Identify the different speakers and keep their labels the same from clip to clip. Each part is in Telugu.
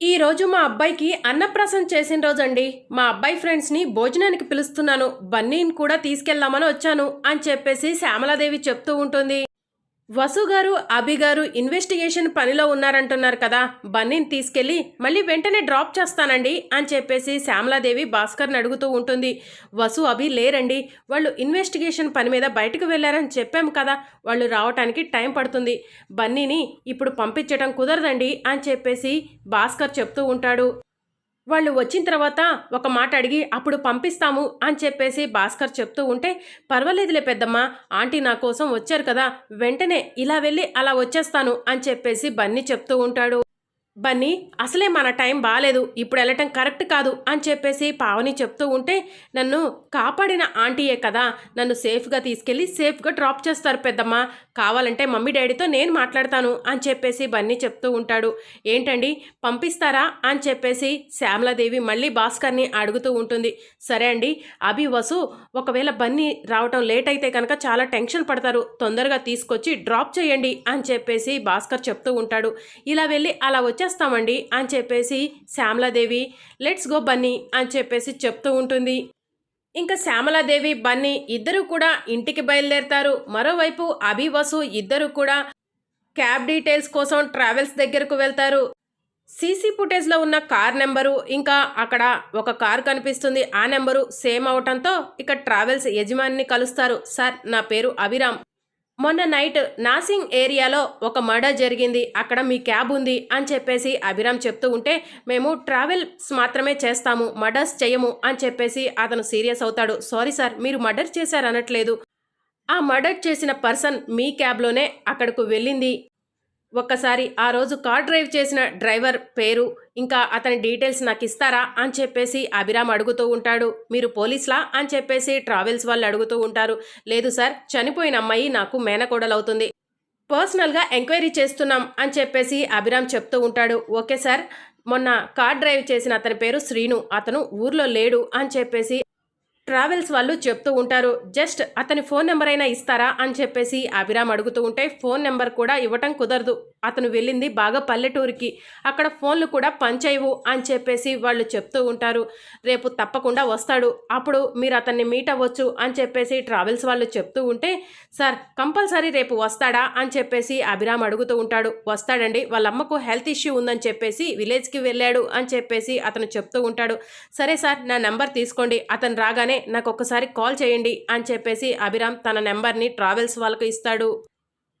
Speaker 1: ఈ రోజు మా అబ్బాయికి అన్నప్రాసం చేసిన రోజండి. మా అబ్బాయి ఫ్రెండ్స్ని భోజనానికి పిలుస్తున్నాను. బన్నీని కూడా తీసుకెళ్దామని వచ్చాను అని చెప్పేసి శ్యామలాదేవి చెప్తూ ఉంటుంది. వసు గారు అభి గారు ఇన్వెస్టిగేషన్ పనిలో ఉన్నారంటున్నారు కదా. బన్నీని తీసుకెళ్ళి మళ్ళీ వెంటనే డ్రాప్ చేస్తానండి అని చెప్పేసి శ్యామలాదేవి భాస్కర్ని అడుగుతూ ఉంటుంది. వసు అభి లేరండి. వాళ్ళు ఇన్వెస్టిగేషన్ పని మీద బయటకు వెళ్ళారని చెప్పాం కదా. వాళ్ళు రావటానికి టైం పడుతుంది. బన్నీని ఇప్పుడు పంపించడం కుదరదండి అని చెప్పేసి భాస్కర్ చెప్తూ ఉంటాడు. వాళ్ళు వచ్చిన తర్వాత ఒక మాట అడిగి అప్పుడు పంపిస్తాము అని చెప్పేసి భాస్కర్ చెప్తూ ఉంటే పర్వాలేదులే పెద్దమ్మ ఆంటీ నా కోసం వచ్చారు కదా వెంటనే ఇలా వెళ్ళి అలా వచ్చేస్తాను అని చెప్పేసి బన్నీ చెప్తూ ఉంటాడు. బన్నీ అసలే మన టైం బాగాలేదు ఇప్పుడు వెళ్ళటం కరెక్ట్ కాదు అని చెప్పేసి పావని చెప్తూ ఉంటే నన్ను కాపాడిన ఆంటీయే కదా. నన్ను సేఫ్గా తీసుకెళ్ళి సేఫ్గా డ్రాప్ చేస్తారు పెద్దమ్మ. కావాలంటే మమ్మీ డాడీతో నేను మాట్లాడతాను అని చెప్పేసి బన్నీ చెప్తూ ఉంటాడు. ఏంటండి పంపిస్తారా అని చెప్పేసి శ్యామలాదేవి మళ్ళీ భాస్కర్ని అడుగుతూ ఉంటుంది. సరే అండి అభి వసు ఒకవేళ బన్నీ రావటం లేట్ అయితే కనుక చాలా టెన్షన్ పడతారు. తొందరగా తీసుకొచ్చి డ్రాప్ చేయండి అని చెప్పేసి భాస్కర్ చెప్తూ ఉంటాడు. ఇలా వెళ్ళి అలా వచ్చేస్తామండి అని చెప్పేసి శ్యామలాదేవి లెట్స్ గో బన్నీ అని చెప్పేసి చెప్తూ ఉంటుంది. ఇంకా శ్యామలాదేవి బన్నీ ఇద్దరు కూడా ఇంటికి బయలుదేరతారు. మరోవైపు అభి వసు ఇద్దరు కూడా క్యాబ్ డీటెయిల్స్ కోసం ట్రావెల్స్ దగ్గరకు వెళ్తారు. సీసీ ఫుటేజ్లో ఉన్న కార్ నెంబరు ఇంకా అక్కడ ఒక కార్ కనిపిస్తుంది. ఆ నెంబరు సేమ్ అవటంతో ఇక ట్రావెల్స్ యజమానిని కలుస్తారు. సార్ నా పేరు అభిరామ్. మొన్న నైట్ నాసింగ్ ఏరియాలో ఒక మర్డర్ జరిగింది. అక్కడ మీ క్యాబ్ ఉంది అని చెప్పేసి అభిరామ్ చెప్తూ ఉంటే మేము ట్రావెల్స్ మాత్రమే చేస్తాము మర్డర్స్ చేయము అని చెప్పేసి అతను సీరియస్ అవుతాడు. సారీ సార్ మీరు మర్డర్ చేశారనట్లేదు. ఆ మర్డర్ చేసిన పర్సన్ మీ క్యాబ్లోనే అక్కడకు వెళ్ళింది. ఒక్కసారి ఆ రోజు కార్ డ్రైవ్ చేసిన డ్రైవర్ పేరు ఇంకా అతని డీటెయిల్స్ నాకు ఇస్తారా అని చెప్పేసి అభిరామ్ అడుగుతూ ఉంటాడు. మీరు పోలీస్లా అని చెప్పేసి ట్రావెల్స్ వాళ్ళు అడుగుతూ ఉంటారు. లేదు సార్ చనిపోయిన అమ్మాయి నాకు మేనకోడలవుతుంది. పర్సనల్గా ఎంక్వైరీ చేస్తున్నాం అని చెప్పేసి అభిరామ్ చెప్తూ ఉంటాడు. ఓకే సార్ మొన్న కార్ డ్రైవ్ చేసిన అతని పేరు శ్రీను. అతను ఊర్లో లేడు అని చెప్పేసి ట్రావెల్స్ వాళ్ళు చెప్తూ ఉంటారు జస్ట్ అతని ఫోన్ నెంబర్ అయినా ఇస్తారా? అని చెప్పేసి అభిరామ్ అడుగుతూ ఉంటే ఫోన్ నెంబర్ కూడా ఇవ్వటం కుదరదు. అతను వెళ్ళింది బాగా పల్లెటూరికి. అక్కడ ఫోన్లు కూడా పనిచేయవు అని చెప్పేసి వాళ్ళు చెప్తూ ఉంటారు. రేపు తప్పకుండా వస్తాడు. అప్పుడు మీరు అతన్ని మీట్ అవ్వచ్చు అని చెప్పేసి ట్రావెల్స్ వాళ్ళు చెప్తూ ఉంటే సార్ కంపల్సరీ రేపు వస్తాడా? అని చెప్పేసి అభిరామ్ అడుగుతూ ఉంటాడు. వస్తాడండి. వాళ్ళ అమ్మకు హెల్త్ ఇష్యూ ఉందని చెప్పేసి విలేజ్కి వెళ్ళాడు అని చెప్పేసి అతను చెప్తూ ఉంటాడు. సరే సార్ నా నెంబర్ తీసుకోండి. అతను రాగానే నాకు ఒక్కసారి కాల్ చేయండి అని చెప్పేసి అభిరామ్ తన నెంబర్ని ట్రావెల్స్ వాళ్ళకు ఇస్తాడు.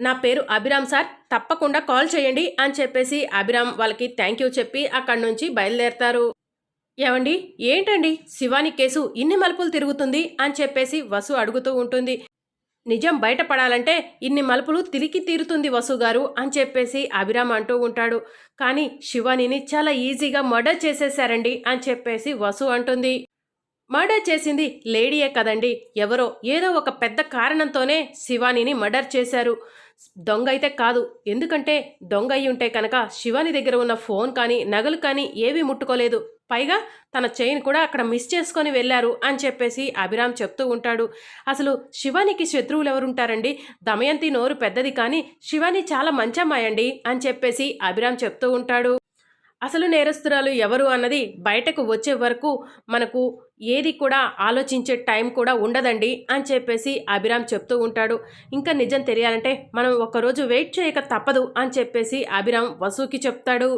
Speaker 1: నా పేరు అభిరామ్ సార్ తప్పకుండా కాల్ చేయండి అని చెప్పేసి అభిరామ్ వాళ్ళకి థ్యాంక్ యూ చెప్పి అక్కడి నుంచి బయలుదేరతారు. ఏమండి? ఏంటండి? శివాని కేసు ఇన్ని మలుపులు తిరుగుతుంది అని చెప్పేసి వసు అడుగుతూ ఉంటుంది. నిజం బయటపడాలంటే ఇన్ని మలుపులు తిరిగి తీరుతుంది వసు గారు అని చెప్పేసి అభిరామ్ అంటూ ఉంటాడు. కానీ శివానిని చాలా ఈజీగా మర్డర్ చేసేశారండి అని చెప్పేసి వసు అంటుంది. మర్డర్ చేసింది లేడీయే కదండి. ఎవరో ఏదో ఒక పెద్ద కారణంతోనే శివానిని మర్డర్ చేశారు. దొంగ అయితే కాదు. ఎందుకంటే దొంగ అయి ఉంటే కనుక శివాని దగ్గర ఉన్న ఫోన్ కానీ నగలు కానీ ఏవీ ముట్టుకోలేదు. పైగా తన చైన్ కూడా అక్కడ మిస్ చేసుకొని వెళ్ళారు అని చెప్పేసి అభిరామ్ చెప్తూ ఉంటాడు. అసలు శివానికి శత్రువులు ఎవరుంటారండి దమయంతి నోరు పెద్దది కానీ శివాని చాలా మంచమ్మాయండి అని చెప్పేసి అభిరామ్ చెప్తూ ఉంటాడు. అసలు నేరస్తురాలు ఎవరు అన్నది బయటకు వచ్చే వరకు మనకు ఏది కూడా ఆలోచించే టైం కూడా ఉండదండి అని చెప్పేసి అభిరామ్ చెప్తూ ఉంటాడు. ఇంకా నిజం తెలియాలంటే మనం ఒకరోజు వెయిట్ చేయక తప్పదు అని చెప్పేసి అభిరామ్ వసూకి చెప్తాడు.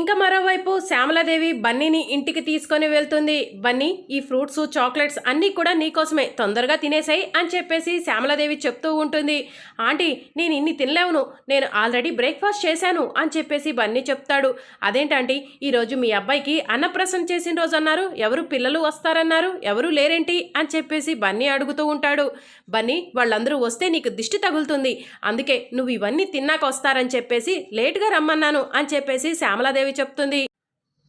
Speaker 1: ఇంకా మరోవైపు శ్యామలాదేవి బన్నీని ఇంటికి తీసుకొని వెళ్తుంది. బన్నీ ఈ ఫ్రూట్స్ చాక్లెట్స్ అన్నీ కూడా నీకోసమే తొందరగా తినేసాయి అని చెప్పేసి శ్యామలాదేవి చెప్తూ ఉంటుంది. ఆంటీ నేను ఇన్ని తినలేవును. నేను ఆల్రెడీ బ్రేక్ఫాస్ట్ చేశాను అని చెప్పేసి బన్నీ చెప్తాడు. అదేంటంటే ఈరోజు మీ అబ్బాయికి అన్నప్రసన్న చేసిన రోజు అన్నారు. ఎవరు పిల్లలు వస్తారన్నారు. ఎవరు లేరేంటి అని చెప్పేసి బన్నీ అడుగుతూ ఉంటాడు. బన్నీ వాళ్ళందరూ వస్తే నీకు దిష్టి తగులుతుంది. అందుకే నువ్వు ఇవన్నీ తిన్నాక వస్తారని చెప్పేసి లేటుగా రమ్మన్నాను అని చెప్పేసి శ్యామలాదేవి చెప్తుంది?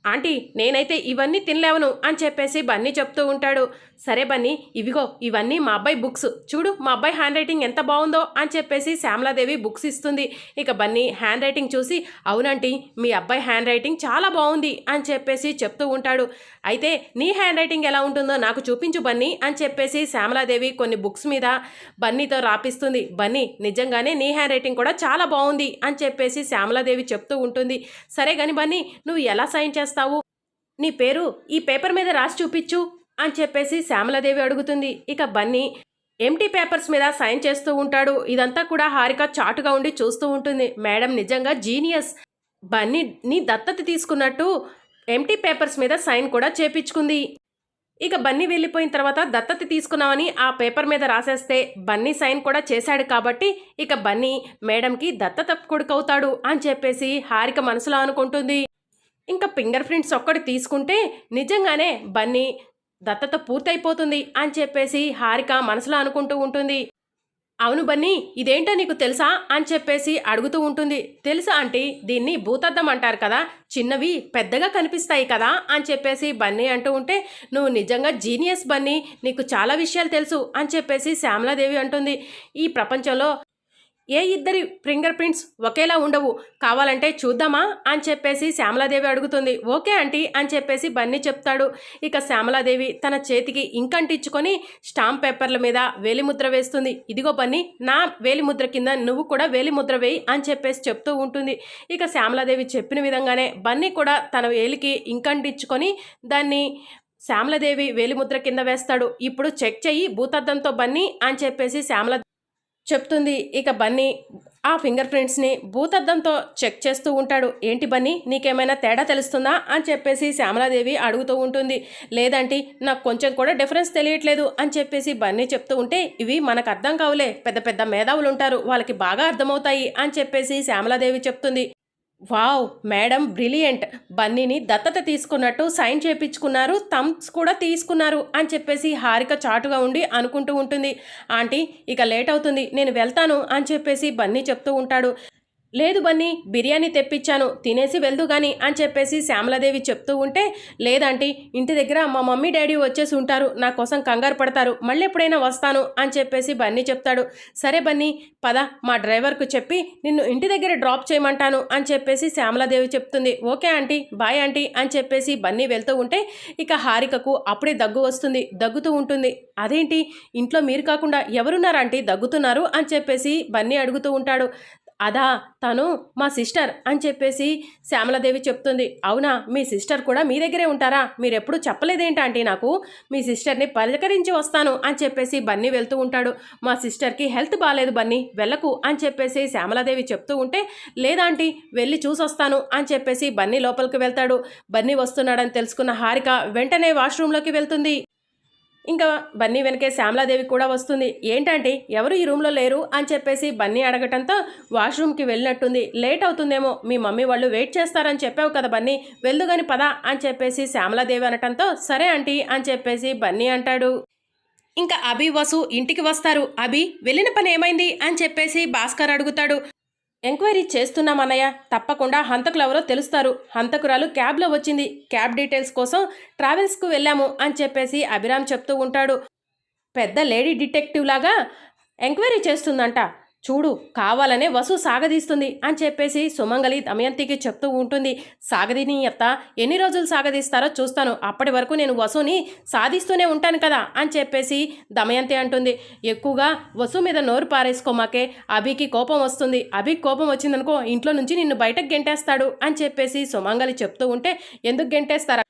Speaker 1: ఆంటీ నేనైతే ఇవన్నీ తినలేవను అని చెప్పేసి బన్నీ చెప్తూ ఉంటాడు. సరే బన్నీ ఇవిగో ఇవన్నీ మా అబ్బాయి బుక్స్. చూడు మా అబ్బాయి హ్యాండ్ రైటింగ్ ఎంత బాగుందో అని చెప్పేసి శ్యామలాదేవి బుక్స్ ఇస్తుంది. ఇక బన్నీ హ్యాండ్ రైటింగ్ చూసి అవునంటీ మీ అబ్బాయి హ్యాండ్ రైటింగ్ చాలా బాగుంది అని చెప్పేసి చెప్తూ ఉంటాడు. అయితే నీ హ్యాండ్ రైటింగ్ ఎలా ఉంటుందో నాకు చూపించు బన్నీ అని చెప్పేసి శ్యామలాదేవి కొన్ని బుక్స్ మీద బన్నీతో రాపిస్తుంది. బన్నీ నిజంగానే నీ హ్యాండ్ రైటింగ్ కూడా చాలా బాగుంది అని చెప్పేసి శ్యామలాదేవి చెప్తూ ఉంటుంది. సరే కానీ బన్నీ నువ్వు ఎలా సైన్ చేస్తావు? నీ పేరు ఈ పేపర్ మీద రాసి చూపించు. అని చెప్పేసి శ్యామలాదేవి అడుగుతుంది. ఇక బన్నీ ఎంటీ పేపర్స్ మీద సైన్ చేస్తూ ఉంటాడు. ఇదంతా కూడా హారిక చాటుగా ఉండి చూస్తూ ఉంటుంది. మేడం నిజంగా జీనియస్. బన్నీ నీ దత్తత తీసుకున్నట్టు ఎంటీ పేపర్స్ మీద సైన్ కూడా చేపించుకుంది. ఇక బన్నీ వెళ్ళిపోయిన తర్వాత దత్తత తీసుకున్నామని ఆ పేపర్ మీద రాసేస్తే బన్నీ సైన్ కూడా చేశాడు కాబట్టి ఇక బన్నీ మేడంకి దత్తత కొడుకవుతాడు అని చెప్పేసి హారిక మనసులో అనుకుంటుంది. ఇంకా ఫింగర్ ప్రింట్స్ ఒక్కటి తీసుకుంటే నిజంగానే బన్నీ దత్తత పూర్తయిపోతుంది అని చెప్పేసి హారిక మనసులో అనుకుంటూ ఉంటుంది. అవును బన్నీ ఇదేంటో నీకు తెలుసా అని చెప్పేసి అడుగుతూ ఉంటుంది. తెలుసా అంటే దీన్ని భూతద్దం అంటారు కదా చిన్నవి పెద్దగా కనిపిస్తాయి కదా అని చెప్పేసి బన్నీ అంటూ ఉంటే నువ్వు నిజంగా జీనియస్ బన్నీ నీకు చాలా విషయాలు తెలుసు అని చెప్పేసి శ్యామలాదేవి అంటుంది. ఈ ప్రపంచంలో ఏ ఇద్దరి ఫింగర్ ప్రింట్స్ ఒకేలా ఉండవు? కావాలంటే చూద్దామా? అని చెప్పేసి శ్యామలాదేవి అడుగుతుంది. ఓకే ఆంటీ అని చెప్పేసి బన్నీ చెప్తాడు. ఇక శ్యామలాదేవి తన చేతికి ఇంకంటించుకొని స్టాంప్ పేపర్ల మీద వేలిముద్ర వేస్తుంది. ఇదిగో బన్నీ నా వేలిముద్ర కింద నువ్వు కూడా వేలిముద్ర వేయి అని చెప్పేసి చెప్తూ ఉంటుంది. ఇక శ్యామలాదేవి చెప్పిన విధంగానే బన్నీ కూడా తన వేలికి ఇంకంటించుకొని దాన్ని శ్యామలాదేవి వేలిముద్ర కింద వేస్తాడు. ఇప్పుడు చెక్ చెయ్యి భూతద్దంతో బన్నీ అని చెప్పేసి శ్యామల చెప్తుంది. ఇక బన్నీ ఆ ఫింగర్ ప్రింట్స్ని భూతద్దంతో చెక్ చేస్తూ ఉంటాడు. ఏంటి బన్నీ? నీకేమైనా తేడా తెలుస్తుందా? అని చెప్పేసి శ్యామలాదేవి అడుగుతూ ఉంటుంది. లేదంటే నాకు కొంచెం కూడా డిఫరెన్స్ తెలియట్లేదు అని చెప్పేసి బన్నీ చెప్తూ ఉంటే ఇవి మనకు అర్థం కావులే. పెద్ద పెద్ద మేధావులు ఉంటారు వాళ్ళకి బాగా అర్థమవుతాయి అని చెప్పేసి శ్యామలాదేవి చెప్తుంది. Wow madam brilliant. బన్నీని దత్తత తీసుకున్నట్టు సైన్ చేపించుకున్నారు థమ్స్ కూడా తీసుకున్నారు అని చెప్పేసి హారిక చాటుగా ఉండి అనుకుంటూ ఉంటుంది. ఆంటీ ఇక లేట్ అవుతుంది నేను వెళ్తాను అని చెప్పేసి బన్నీ చెప్తూ ఉంటాడు. లేదు బన్నీ బిర్యానీ తెప్పించాను తినేసి వెళ్దు గాని అని చెప్పేసి శ్యామలాదేవి చెప్తూ ఉంటే లేదంటీ ఇంటి దగ్గర మా మమ్మీ డాడీ వచ్చేసి ఉంటారు నా కోసం కంగారు పడతారు మళ్ళీ ఎప్పుడైనా వస్తాను అని చెప్పేసి బన్నీ చెప్తాడు. సరే బన్నీ పద మా డ్రైవర్కు చెప్పి నిన్ను ఇంటి దగ్గర డ్రాప్ చేయమంటాను అని చెప్పేసి శ్యామలాదేవి చెప్తుంది. ఓకే ఆంటీ బాయ్ ఆంటీ అని చెప్పేసి బన్నీ వెళ్తూ ఉంటే ఇక హారికకు అప్పుడే దగ్గు వస్తుంది దగ్గుతూ ఉంటుంది. అదేంటి ఇంట్లో మీరు కాకుండా ఎవరున్నారు ఆంటీ దగ్గుతున్నారు అని చెప్పేసి బన్నీ అడుగుతూ ఉంటాడు. అదా తను మా సిస్టర్ అని చెప్పేసి శ్యామలదేవి చెప్తుంది. అవునా మీ సిస్టర్ కూడా మీ దగ్గరే ఉంటారా? మీరు ఎప్పుడు ఆంటీ నాకు? మీ సిస్టర్ని పలకరించి వస్తాను అని చెప్పేసి బన్నీ వెళ్తూ ఉంటాడు. మా సిస్టర్కి హెల్త్ బాగాలేదు బన్నీ వెళ్ళకు అని చెప్పేసి శ్యామలాదేవి చెప్తూ ఉంటే లేదాంటీ వెళ్ళి చూసొస్తాను అని చెప్పేసి బన్నీ లోపలికి వెళ్తాడు. బన్నీ వస్తున్నాడని తెలుసుకున్న హారిక వెంటనే వాష్రూమ్లోకి వెళ్తుంది. ఇంకా బన్నీ వెనకే శ్యామలాదేవి కూడా వస్తుంది. ఏంటంటే ఎవరు ఈ రూమ్లో లేరు అని చెప్పేసి బన్నీ అడగటంతో వాష్రూమ్కి వెళ్ళినట్టుంది. లేట్ అవుతుందేమో మీ మమ్మీ వాళ్ళు వెయిట్ చేస్తారని చెప్పావు కదా బన్నీ వెళ్దుగాని పద అని చెప్పేసి శ్యామలాదేవి అనటంతో సరే ఆంటీ అని చెప్పేసి బన్నీ అంటాడు. ఇంకా అభి వసు ఇంటికి వస్తారు. అభి వెళ్ళిన పని ఏమైంది అని చెప్పేసి భాస్కర్ అడుగుతాడు. ఎంక్వైరీ చేస్తున్నామన్నయ్య తప్పకుండా హంతకులు ఎవరో తెలుస్తారు. హంతకురాలు క్యాబ్లో వచ్చింది. క్యాబ్ డీటెయిల్స్ కోసం ట్రావెల్స్కు వెళ్ళాము అని చెప్పేసి అభిరామ్ చెప్తూ ఉంటాడు. పెద్ద లేడీ డిటెక్టివ్ లాగా ఎంక్వైరీ చేస్తుందంట. చూడు కావాలనే వసు సాగదీస్తుంది అని చెప్పేసి సుమంగలి దమయంతికి చెప్తూ ఉంటుంది. సాగదీని అత్త ఎన్ని రోజులు సాగదీస్తారో చూస్తాను. అప్పటి వరకు నేను వసుని సాధిస్తూనే ఉంటాను కదా అని చెప్పేసి దమయంతి అంటుంది. ఎక్కువగా వసు మీద నోరు పారేసుకోమాకే అభికి కోపం వస్తుంది. అభికి కోపం వచ్చిందనుకో ఇంట్లో నుంచి నిన్ను బయటకు గెంటేస్తాడు అని చెప్పేసి సుమంగలి చెప్తూ ఉంటే ఎందుకు గెంటేస్తారా?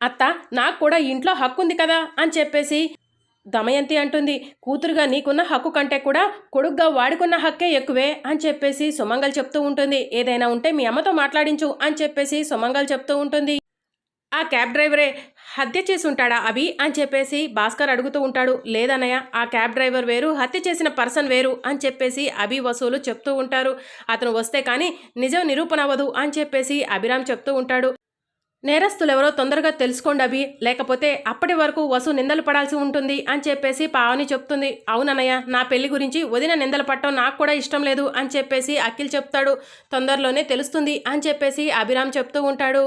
Speaker 1: అత్త నాకు కూడా ఇంట్లో హక్కు ఉంది కదా అని చెప్పేసి దమయంతి అంటుంది కూతురుగా నీకున్న హక్కు కంటే కూడా కొడుగ్గా వాడుకున్న హక్కే ఎక్కువే అని చెప్పేసి సుమంగల్ చెప్తూ ఉంటుంది. ఏదైనా ఉంటే మీ అమ్మతో మాట్లాడించు అని చెప్పేసి సుమంగల్ చెప్తూ ఉంటుంది. ఆ క్యాబ్ డ్రైవరే హత్య చేసి ఉంటాడా అభి? అని చెప్పేసి భాస్కర్ అడుగుతూ ఉంటాడు. లేదన్నయ్య ఆ క్యాబ్ డ్రైవర్ వేరు హత్య చేసిన పర్సన్ వేరు అని చెప్పేసి అభి వసూలు చెప్తూ ఉంటారు. అతను వస్తే కానీ నిజం నిరూపణ అవ్వదు అని చెప్పేసి అభిరామ్ చెప్తూ ఉంటాడు. నేరస్తులెవరో తొందరగా తెలుసుకోండి అభి. లేకపోతే అప్పటి వరకు వసు నిందలు పడాల్సి ఉంటుంది అని చెప్పేసి పావని చెప్తుంది. అవునన్నయ్య నా పెళ్ళి గురించి వదిన నిందలు పట్టడం నాకు కూడా ఇష్టం లేదు అని చెప్పేసి అఖిల్ చెప్తాడు. తొందరలోనే తెలుస్తుంది అని చెప్పేసి అభిరామ్ చెప్తూ ఉంటాడు.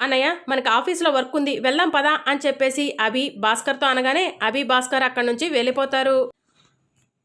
Speaker 1: అన్నయ్య మనకి ఆఫీస్లో వర్క్ ఉంది వెళ్దాం పదా అని చెప్పేసి అభి భాస్కర్తో అనగానే అభి భాస్కర్ అక్కడి నుంచి వెళ్ళిపోతారు.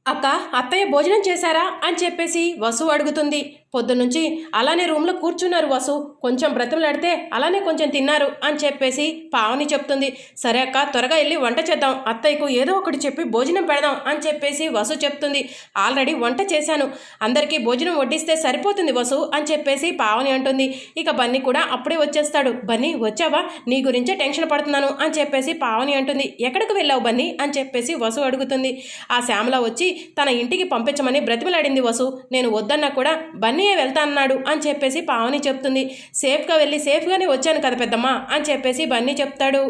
Speaker 1: అక్క అత్తయ్య భోజనం చేశారా అని చెప్పేసి వసు అడుగుతుంది. పొద్దున్నుంచి అలానే రూమ్లో కూర్చున్నారు వసు. కొంచెం బ్రతిమలాడితే అలానే కొంచెం తిన్నారు అని చెప్పేసి పావని చెప్తుంది. సరే అక్క త్వరగా వెళ్ళి వంట చేద్దాం. అత్తయ్యకు ఏదో ఒకటి చెప్పి భోజనం పెడదాం అని చెప్పేసి వసు చెప్తుంది. ఆల్రెడీ వంట చేశాను. అందరికీ భోజనం వడ్డిస్తే సరిపోతుంది వసు అని చెప్పేసి పావని అంటుంది. ఇక బన్నీ కూడా అప్పుడే వచ్చేస్తాడు. బన్నీ వచ్చావా? నీ గురించే టెన్షన్ పడుతున్నాను అని చెప్పేసి పావని అంటుంది. ఎక్కడికి వెళ్ళావు బన్నీ? అని చెప్పేసి వసు అడుగుతుంది. ఆ శ్యామల వచ్చి తన ఇంటికి పంపించమని బ్రతిమలాడింది వసు. నేను వద్దన్నా కూడా బన్నీ బన్నీయే వెళ్తా అన్నాడు అని చెప్పేసి పావని చెప్తుంది. సేఫ్గా వెళ్ళి సేఫ్గానే వచ్చాను కదా పెద్దమ్మ అని చెప్పేసి బన్నీ చెప్తాడు.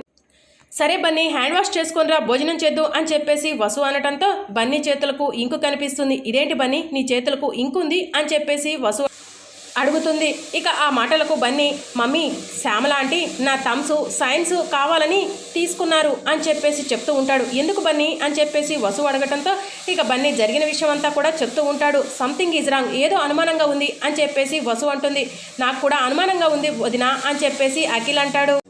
Speaker 1: సరే బన్నీ హ్యాండ్ వాష్ చేసుకునిరా భోజనం చేద్దు అని చెప్పేసి వసు అనటంతో బన్నీ చేతులకు ఇంకు కనిపిస్తుంది. ఇదేంటి బన్నీ? నీ చేతులకు ఇంకు ఉంది అని చెప్పేసి వసు అడుగుతుంది. ఇక ఆ మాటలకు బన్నీ మమ్మీ శ్యామలాంటి నా థమ్స్ సైన్స్ కావాలని తీసుకున్నారు అని చెప్పేసి చెప్తూ ఉంటాడు. ఎందుకు బన్నీ? అని చెప్పేసి వసు అడగటంతో ఇక బన్నీ జరిగిన విషయం అంతా కూడా చెప్తూ ఉంటాడు. సంథింగ్ ఈజ్ రాంగ్ ఏదో అనుమానంగా ఉంది అని చెప్పేసి వసు అంటుంది. నాకు కూడా అనుమానంగా ఉంది వదినా అని చెప్పేసి అఖిల్ అంటాడు.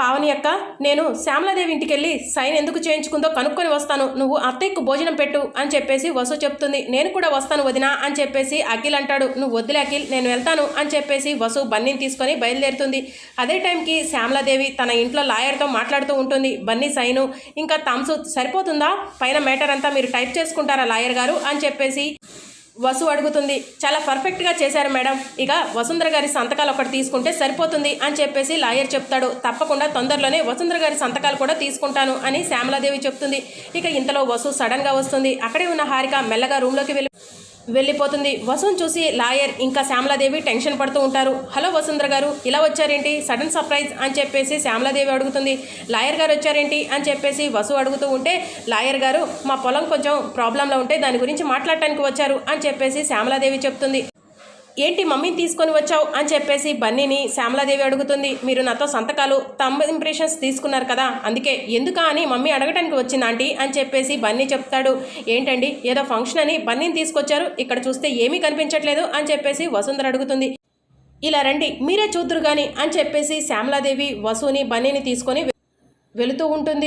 Speaker 1: పావని అక్క నేను శ్యామలాదేవి ఇంటికి వెళ్ళి సైన్ ఎందుకు చేయించుకుందో కనుక్కొని వస్తాను. నువ్వు అత్తయ్యకు భోజనం పెట్టు అని చెప్పేసి వసు చెప్తుంది. నేను కూడా వస్తాను వదినా అని చెప్పేసి అఖిల్ అంటాడు. నువ్వు వద్దులే అఖిల్ నేను వెళ్తాను అని చెప్పేసి వసు బన్నీని తీసుకొని బయలుదేరుతుంది. అదే టైంకి శ్యామలాదేవి తన ఇంట్లో లాయర్తో మాట్లాడుతూ ఉంటుంది. బన్నీ సైను ఇంకా థమ్స్ సరిపోతుందా? పైన మేటర్ అంతా మీరు టైప్ చేసుకుంటారా లాయర్ గారు? అని చెప్పేసి వసు అడుగుతుంది. చాలా పర్ఫెక్ట్గా చేశారు మేడం. ఇక వసుంధర గారి సంతకాలు ఒకటి తీసుకుంటే సరిపోతుంది అని చెప్పేసి లాయర్ చెప్తాడు. తప్పకుండా తొందరలోనే వసుంధర గారి సంతకాలు కూడా తీసుకుంటాను అని శ్యామలాదేవి చెప్తుంది. ఇక ఇంతలో వసు సడన్గా వస్తుంది. అక్కడే ఉన్న హారిక మెల్లగా రూమ్లోకి వెళ్ళి వెళ్ళిపోతుంది. వసుని చూసి లాయర్ ఇంకా శ్యామలాదేవి టెన్షన్ పడుతూ ఉంటారు. హలో వసుంధర గారు ఇలా వచ్చారేంటి? సడన్ సర్ప్రైజ్ అని చెప్పేసి శ్యామలాదేవి అడుగుతుంది. లాయర్ గారు వచ్చారేంటి? అని చెప్పేసి వసు అడుగుతూ ఉంటే లాయర్ గారు మా పొలం కొంచెం ప్రాబ్లంలో ఉంటే దాని గురించి మాట్లాడటానికి వచ్చారు అని చెప్పేసి శ్యామలాదేవి చెప్తుంది. ఏంటి మమ్మీని తీసుకొని వచ్చావు అని చెప్పేసి బన్నీని శ్యామలాదేవి అడుగుతుంది. మీరు నాతో సంతకాలు తమ్ ఇంప్రెషన్స్ తీసుకున్నారు కదా అందుకే ఎందుకా అని మమ్మీ అడగటానికి వచ్చింది ఆంటీ అని చెప్పేసి బన్నీ చెప్తాడు. ఏంటండి ఏదో ఫంక్షన్ అని బన్నీని తీసుకొచ్చారు ఇక్కడ చూస్తే ఏమీ కనిపించట్లేదు అని చెప్పేసి వసుంధర అడుగుతుంది. ఇలా రండి మీరే చూద్దరు కానీ అని చెప్పేసి శ్యామలాదేవి వసుని బన్నీని తీసుకొని వె- వెళుతూ ఉంటుంది.